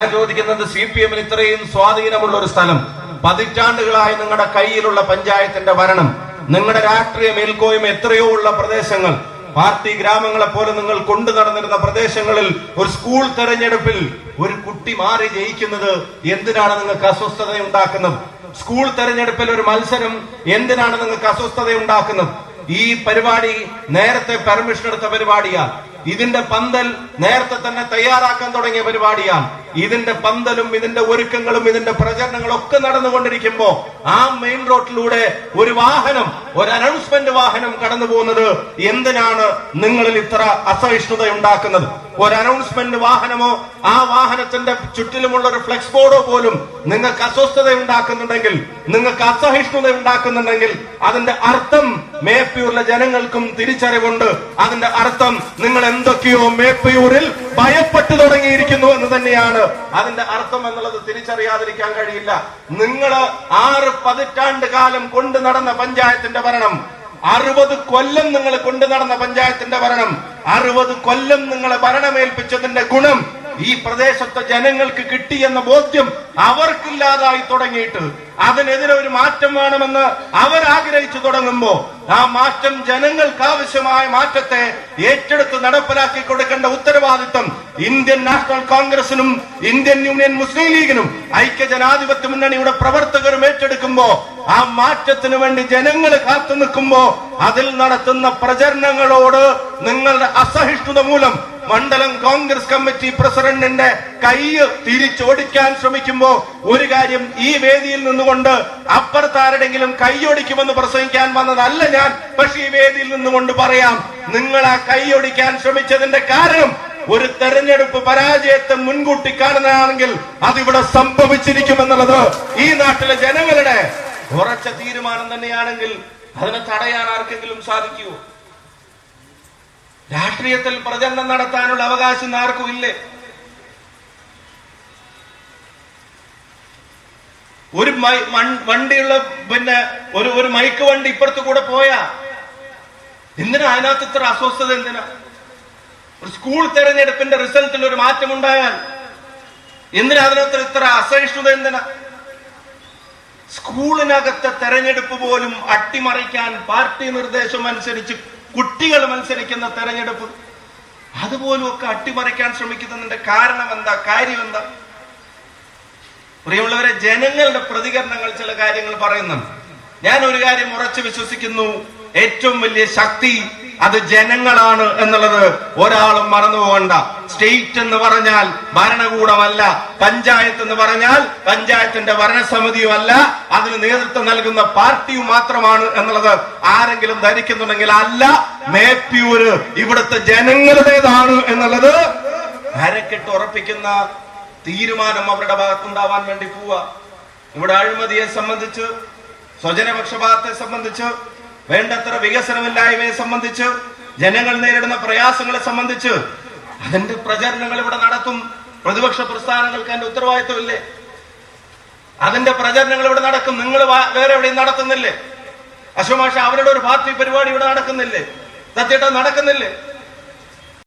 ചോദിക്കുന്നത് C P എമ്മിന് ഇത്രയും സ്വാധീനമുള്ള ഒരു സ്ഥലം പതിറ്റാണ്ടുകളായി നിങ്ങളുടെ കയ്യിലുള്ള പഞ്ചായത്തിന്റെ ഭരണം നിങ്ങളുടെ രാഷ്ട്രീയ മേൽക്കോയ്മ എത്രയോ ഉള്ള പ്രദേശങ്ങൾ പാർട്ടി ഗ്രാമങ്ങളെ പോലെ നിങ്ങൾ കൊണ്ടു നടന്നിരുന്ന പ്രദേശങ്ങളിൽ ഒരു സ്കൂൾ തെരഞ്ഞെടുപ്പിൽ ഒരു കുട്ടി മാറി ജയിക്കുന്നത് എന്തിനാണ് നിങ്ങൾക്ക് അസ്വസ്ഥത ഉണ്ടാക്കുന്നത് സ്കൂൾ തെരഞ്ഞെടുപ്പിൽ ഒരു മത്സരം എന്തിനാണ് നിങ്ങൾക്ക് അസ്വസ്ഥത ഉണ്ടാക്കുന്നത് ഈ പരിപാടി നേരത്തെ പെർമിഷൻ എടുത്ത പരിപാടിയാണ് ഇതിന്റെ പന്തൽ നേരത്തെ തന്നെ തയ്യാറാക്കാൻ തുടങ്ങിയ പരിപാടിയാണ്. ഇതിന്റെ പന്തലും ഇതിന്റെ ഒരുക്കങ്ങളും ഇതിന്റെ പ്രചരണങ്ങളും ഒക്കെ നടന്നുകൊണ്ടിരിക്കുമ്പോ ആ മെയിൻ റോഡിലൂടെ ഒരു വാഹനം ഒരു അനൗൺസ്മെന്റ് വാഹനം കടന്നു പോകുന്നത് എന്തിനാണ് നിങ്ങളിൽ ഇത്ര അസഹിഷ്ണുത ഉണ്ടാക്കുന്നത് ഒരു അനൗൺസ്മെന്റ് വാഹനമോ ആ വാഹനത്തിന്റെ ചുറ്റിലുമുള്ള ഒരു ഫ്ലെക്സ് ബോർഡോ പോലും നിങ്ങൾക്ക് അസ്വസ്ഥത ഉണ്ടാക്കുന്നുണ്ടെങ്കിൽ നിങ്ങൾക്ക് അസഹിഷ്ണുത ഉണ്ടാക്കുന്നുണ്ടെങ്കിൽ അതിന്റെ അർത്ഥം മേപ്പിയുള്ള ജനങ്ങൾക്കും തിരിച്ചറിവുണ്ട്. അതിന്റെ അർത്ഥം നിങ്ങൾ എന്തൊക്കെയോ മേപ്പയൂരിൽ ഭയപ്പെട്ടു തുടങ്ങിയിരിക്കുന്നു എന്ന് തന്നെയാണ്. അതിന്റെ അർത്ഥം എന്നുള്ളത് തിരിച്ചറിയാതിരിക്കാൻ കഴിയില്ല. നിങ്ങൾ ആറ് പതിറ്റാണ്ട് കാലം കൊണ്ടു നടന്ന പഞ്ചായത്തിന്റെ ഭരണം അറുപത് കൊല്ലം നിങ്ങൾ കൊണ്ടു നടന്ന പഞ്ചായത്തിന്റെ ഭരണം അറുപത് കൊല്ലം നിങ്ങളെ ഭരണമേൽപ്പിച്ചതിന്റെ ഗുണം ഈ പ്രദേശത്തെ ജനങ്ങൾക്ക് കിട്ടി എന്ന ബോധ്യം അവർക്കില്ലാതായി തുടങ്ങിയിട്ട് അതിനെതിരെ ഒരു മാറ്റം വേണമെന്ന് അവർ ആഗ്രഹിച്ചു തുടങ്ങുമ്പോ ആ മാറ്റം ജനങ്ങൾക്ക് ആവശ്യമായ മാറ്റത്തെ ഏറ്റെടുത്ത് നടപ്പിലാക്കി കൊടുക്കേണ്ട ഉത്തരവാദിത്വം ഇന്ത്യൻ നാഷണൽ കോൺഗ്രസിനും ഇന്ത്യൻ യൂണിയൻ മുസ്ലിം ലീഗിനും ഐക്യ ജനാധിപത്യ മുന്നണിയുടെ പ്രവർത്തകരും ഏറ്റെടുക്കുമ്പോ ആ മാറ്റത്തിന് വേണ്ടി ജനങ്ങൾ കാത്തു നിൽക്കുമ്പോ അതിൽ നടത്തുന്ന പ്രചരണങ്ങളോട് നിങ്ങളുടെ അസഹിഷ്ണുത മൂലം മണ്ഡലം കോൺഗ്രസ് കമ്മിറ്റി പ്രസിഡന്റിന്റെ കൈ തിരിച്ചോടിക്കാൻ ശ്രമിക്കുമ്പോൾ ഒരു കാര്യം ഈ വേദിയിൽ നിന്നുകൊണ്ട് അപ്പുറത്താരുടെങ്കിലും കൈയൊടിക്കുമെന്ന് പ്രസംഗിക്കാൻ വന്നതല്ല ഞാൻ. പക്ഷേ ഈ വേദിയിൽ നിന്നുകൊണ്ട് പറയാം നിങ്ങൾ ആ കൈയൊടിക്കാൻ ശ്രമിച്ചതിന്റെ കാരണം ഒരു തെരഞ്ഞെടുപ്പ് പരാജയത്തെ മുൻകൂട്ടി കാണുന്നതാണെങ്കിൽ അതിവിടെ സംഭവിച്ചിരിക്കുമെന്നുള്ളത് ഈ നാട്ടിലെ ജനങ്ങളുടെ ഉറച്ച തീരുമാനം തന്നെയാണെങ്കിൽ അതിനെ തടയാൻ ആർക്കെങ്കിലും സാധിക്കുമോ രാഷ്ട്രീയത്തിൽ പ്രചരണം നടത്താനുള്ള അവകാശം ആർക്കും ഇല്ലേ? ഒരു വണ്ടിയുള്ള പിന്നെ ഒരു ഒരു മൈക്ക് വണ്ടി ഇപ്പുറത്ത് കൂടെ പോയാ? എന്തിനാ അതിനകത്ത് ഇത്ര അസ്വസ്ഥത എന്തിനാ? ഒരു സ്കൂൾ തെരഞ്ഞെടുപ്പിന്റെ റിസൾട്ടിൽ ഒരു മാറ്റം ഉണ്ടായാൽ എന്തിനാ അതിനകത്ത് ഇത്ര അസഹിഷ്ണുത എന്തിനാ? സ്കൂളിനകത്തെ തെരഞ്ഞെടുപ്പ് പോലും അട്ടിമറിക്കാൻ പാർട്ടി നിർദ്ദേശം അനുസരിച്ച് കുട്ടികൾ മത്സരിക്കുന്ന തെരഞ്ഞെടുപ്പ്. അതുപോലും ഒക്കെ അട്ടിമറിക്കാൻ ശ്രമിക്കുന്നതിന്റെ കാരണം എന്താ കാര്യം എന്താ പ്രിയമുള്ളവരെ ജനങ്ങളുടെ പ്രതികരണങ്ങൾ ചില കാര്യങ്ങൾ പറയുന്നുണ്ട്. ഞാൻ ഒരു കാര്യം ഉറച്ചു വിശ്വസിക്കുന്നു. ഏറ്റവും വലിയ ശക്തി അത് ജനങ്ങളാണ് എന്നുള്ളത് ഒരാളും മറന്നു പോകണ്ട. സ്റ്റേറ്റ് എന്ന് പറഞ്ഞാൽ ഭരണകൂടമല്ല പഞ്ചായത്ത് എന്ന് പറഞ്ഞാൽ പഞ്ചായത്തിന്റെ ഭരണസമിതിയുമല്ല അതിന് നേതൃത്വം നൽകുന്ന പാർട്ടിയും മാത്രമാണ് എന്നുള്ളത് ആരെങ്കിലും ധരിക്കുന്നുണ്ടെങ്കിൽ അല്ല മേപ്പിയൂര് ഇവിടുത്തെ ജനങ്ങളുടേതാണ് എന്നുള്ളത് അരക്കെട്ട് ഉറപ്പിക്കുന്ന തീരുമാനം അവരുടെ ഭാഗത്തുണ്ടാവാൻ വേണ്ടി പോവുക ഇവിടെ അഴിമതിയെ സംബന്ധിച്ച് സ്വജനപക്ഷപാതത്തെ സംബന്ധിച്ച് വേണ്ടത്ര വികസനമില്ലായ്മയെ സംബന്ധിച്ച് ജനങ്ങൾ നേരിടുന്ന പ്രയാസങ്ങളെ സംബന്ധിച്ച് അതിന്റെ പ്രചരണങ്ങൾ ഇവിടെ നടത്തും. പ്രതിപക്ഷ പ്രസ്ഥാനങ്ങൾക്ക് അതിന്റെ ഉത്തരവാദിത്വമില്ലേ? അതിന്റെ പ്രചരണങ്ങൾ ഇവിടെ നടക്കും. നിങ്ങൾ വേറെ എവിടെയും നടത്തുന്നില്ലേ? അശോമാഷ അവരുടെ ഒരു പാർട്ടി പരിപാടി ഇവിടെ നടക്കുന്നില്ലേ? സത്യേട്ട നടക്കുന്നില്ലേ?